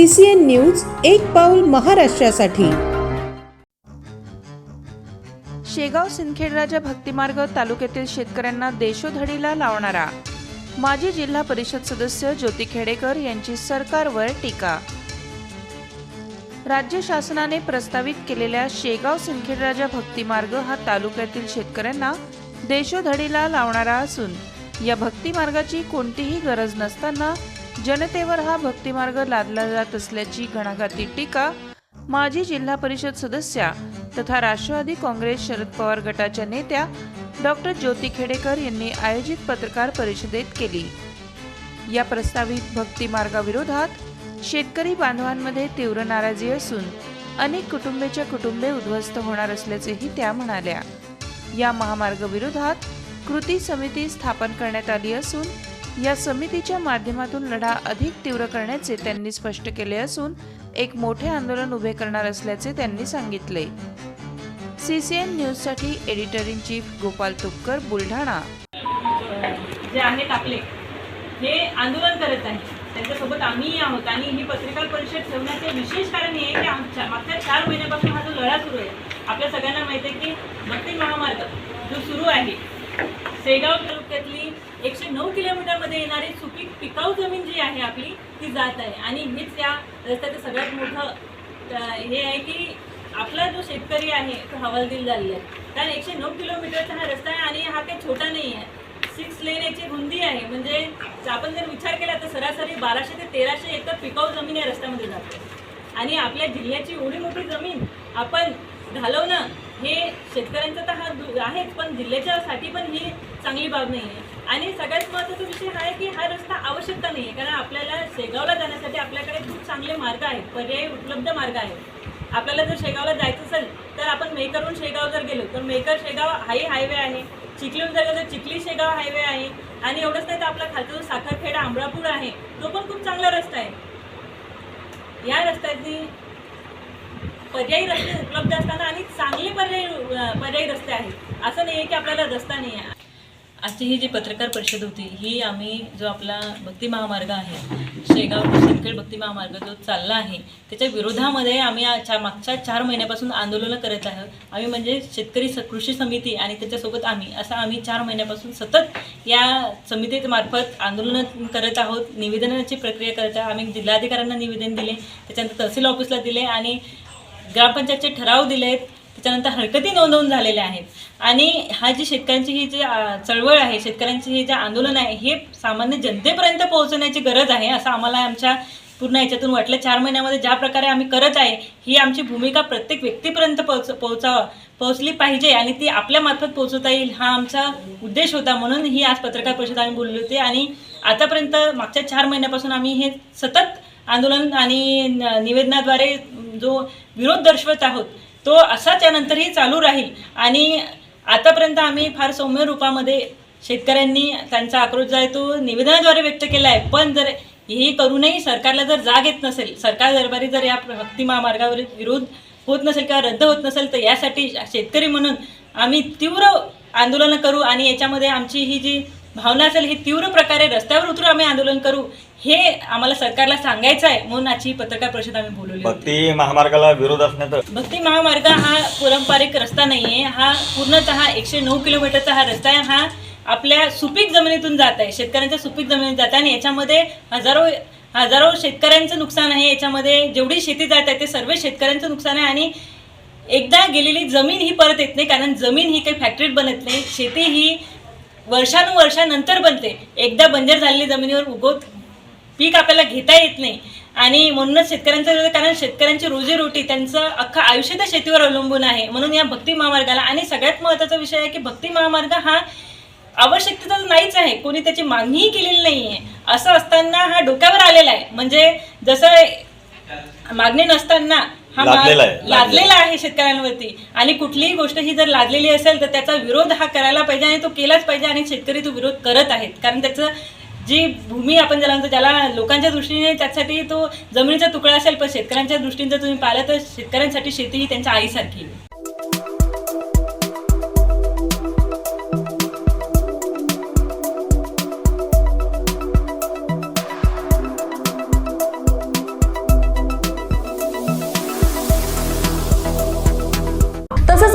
C C N news एक पाऊल महाराष्ट्रासाठी. शेगाव सिंदखेड राजा भक्तिमार्ग तालुक्यातील शेतकऱ्यांना देशोधडीला लावणारा. माजी जिल्हा परिषद सदस्य ज्योती खेडेकर यांची सरकारवर टीका. राज्य शासनाने प्रस्तावित केलेल्या शेगाव सिंदखेडराजा भक्तिमार्ग हा तालुक्यातील शेतकऱ्यांना देशोधडीला लावणारा असून या भक्तिमार्गाची कोणतीही गरज नसताना जनतेवर हा भक्तिमार्ग लादला जात असल्याची घणाघाती टीका माजी जिल्हा परिषद सदस्या तथा राष्ट्रवादी काँग्रेस शरद पवार गटाच्या नेत्या डॉक्टर ज्योती खेडेकर यांनी आयोजित पत्रकार परिषदेत केली. या प्रस्तावित भक्ती मार्गाविरोधात शेतकरी बांधवांमध्ये तीव्र नाराजी असून अनेक कुटुंबेच्या कुटुंबे उद्ध्वस्त होणार असल्याचेही त्या म्हणाल्या. या महामार्गाविरोधात कृती समिती स्थापन करण्यात आली असून या समितीच्या माध्यमातून लढा अधिक तीव्र करण्याचे त्यांनी स्पष्ट केले असून एक मोठे आंदोलन उभे करणार असल्याचे त्यांनी सांगितले. सीसीएन न्यूजसाठी editor in chief Gopal Tupkar Buldhana. जे आहेत आपले हे आंदोलन करत आहे त्यांच्यासोबत आम्ही आहोत आणि ही पत्रकार परिषद ठेवण्याचे विशेष कारण हे आहे की आमच्या मागच्या चार महिन्यापासून हा जो लढा सुरू आहे आपल्या सगळ्यांना माहिती आहे की भक्ती महामार्ग जो सुरू आहे शेगाव तालुक्यातली एकशे नऊ किलोमीटरमध्ये येणारी सुपीक पिकाऊ जमीन जी आहे आपली ती जात आहे. आणि हीच या रस्त्याचं सगळ्यात मोठं हे आहे की आपला जो शेतकरी आहे तो हवालदिल झालेला आहे. कारण एकशे नऊ किलोमीटरचा हा रस्ता आहे आणि हा काही छोटा नाही आहे. सिक्स लेन याची रुंदी आहे. म्हणजे आपण जर विचार केला तर सरासरी बाराशे ते तेराशे एकर पिकाऊ जमीन या रस्त्यामध्ये जाते. आणि आपल्या जिल्ह्याची एवढी मोठी जमीन आपण घालवणं हे शेतकऱ्यांचा तर हा दु- आहेच पण जिल्ह्याच्यासाठी पण ही चांगली बाब नाही आहे आणि सगळ्यात महत्त्वाचा विषय हा आहे की हा रस्ता आवश्यकता नाही आहे कारण आपल्याला शेगावला जाण्यासाठी आपल्याकडे खूप चांगले मार्ग आहेत पर्यायी उपलब्ध मार्ग आहेत. आपल्याला जर शेगावला जायचं असेल तर आपण मेकरहून शेगाव जर गेलो तर मेकर शेगाव हाही हायवे आहे. चिखलीहून जर गेलो चिखली शेगाव हायवे आहे. आणि एवढंच नाही तर आपला खालचा जो साखरखेडा आंबळापूर आहे तो पण खूप चांगला रस्ता आहे. या रस्त्याची पर्यायी रस्ते उपलब्ध असताना आणि चांगले पर्यायी पर्यायी रस्ते आहेत. असं नाही आहे की आपल्याला रस्ता नाही आहे आजची ही जी पत्रकार परिषद होती ही आम्ही जो आपला भक्ती महामार्ग आहे शेगाव to सिंदखेड भक्ती महामार्ग जो चालला आहे त्याच्या विरोधामध्ये आम्ही चा मागच्या चार महिन्यापासून आंदोलनं करत आहोत. आम्ही म्हणजे शेतकरी स कृषी समिती आणि त्याच्यासोबत आम्ही असं आम्ही चार महिन्यापासून सतत या समितीमार्फत आंदोलनं करत आहोत निवेदनाची प्रक्रिया करत आहोत. आम्ही जिल्हाधिकाऱ्यांना निवेदन दिले त्याच्यानंतर तहसील ऑफिसला दिले आणि ग्रामपंचायतचे ठराव दिले आहेत त्याच्यानंतर हरकती नोंदवून झालेल्या आहेत. आणि हा जी शेतकऱ्यांची ही जी चळवळ आहे शेतकऱ्यांची हे जे आंदोलन आहे हे सामान्य जनतेपर्यंत पोहोचण्याची गरज आहे असं आम्हाला आमच्या पूर्ण याच्यातून वाटलं. चार महिन्यामध्ये ज्या प्रकारे आम्ही करत आहे ही आमची भूमिका प्रत्येक व्यक्तीपर्यंत पोहोच पोहोचावा पोहोचली पाहिजे आणि ती आपल्या मार्फत पोहोचवता येईल हा आमचा उद्देश होता. म्हणून ही आज पत्रकार परिषद आम्ही बोलली होती आणि आतापर्यंत मागच्या चार महिन्यापासून आम्ही हे सतत आंदोलन आणि न- निवेदनाद्वारे जो विरोध दर्शवत आहोत तो असाच यानंतरही चालू राहील. आणि आतापर्यंत आम्ही फार सौम्य रूपामध्ये शेतकऱ्यांनी त्यांचा आक्रोश जो आहे तो निवेदनाद्वारे व्यक्त केला आहे. पण जर हे करूनही सरकारला जर जाग येत नसेल सरकार दरबारी जर या भक्ती महामार्गावरील विरोध होत नसेल किंवा रद्द होत नसेल तर यासाठी शेतकरी म्हणून आम्ही तीव्र आंदोलनं करू आणि याच्यामध्ये आमची ही जी भावना असेल ही तीव्र प्रकारे रस्त्यावर उतरून आम्ही आंदोलन करू हे आम्हाला सरकारला सांगायचं आहे म्हणून आजची पत्रकार परिषद आम्ही बोलवली भक्ती महामार्गाला विरोध असण्याचं भक्ती महामार्ग हा पारंपरिक रस्ता नाहीये हा पूर्णतः एकशे नऊ किलोमीटरचा हा रस्ता आहे हा आपल्या सुपीक जमिनीतून जात आहे शेतकऱ्यांच्या सुपीक जमिनीत जात आहे आणि याच्यामध्ये हजारो हजारो शेतकऱ्यांचं नुकसान आहे याच्यामध्ये जेवढी शेती जात आहे ते सर्व शेतकऱ्यांचं नुकसान आहे आणि एकदा गेलेली जमीन ही परत येत नाही कारण जमीन ही काही फॅक्टरीत बनत नाही शेती ही वर्षानुवर्षानंतर बनते. एकदा बंजर झालेली जमिनीवर उगवत पीक आपल्याला घेता येत नाही. आणि म्हणूनच शेतकऱ्यांचं कारण शेतकऱ्यांची रोजीरोटी त्यांचं अख्खं आयुष्य त्या शेतीवर अवलंबून आहे. म्हणून या भक्ती महामार्गाला आणि सगळ्यात महत्त्वाचा विषय आहे की भक्ती महामार्ग हा आवश्यकता तर नाहीच आहे. कोणी त्याची मागणीही केलेली नाही आहे असं असताना हा डोक्यावर आलेला आहे. म्हणजे जसं मागणी नसताना हा लादलेला आहे, लादलेला. लादलेला आहे शेतकऱ्यांवरती आणि कुठलीही गोष्ट ही जर लादलेली असेल तर त्याचा विरोध हा करायला पाहिजे आणि तो केलाच पाहिजे आणि शेतकरी तो विरोध करत आहेत कारण त्याचं जी भूमी आपण ज्याला म्हणतो ज्याला लोकांच्या दृष्टीने त्यासाठी तो जमिनीचा तुकडा असेल पण शेतकऱ्यांच्या दृष्टीने जर तुम्ही पाहिलं तर शेतकऱ्यांसाठी शेती ही त्यांच्या आईसारखी आहे.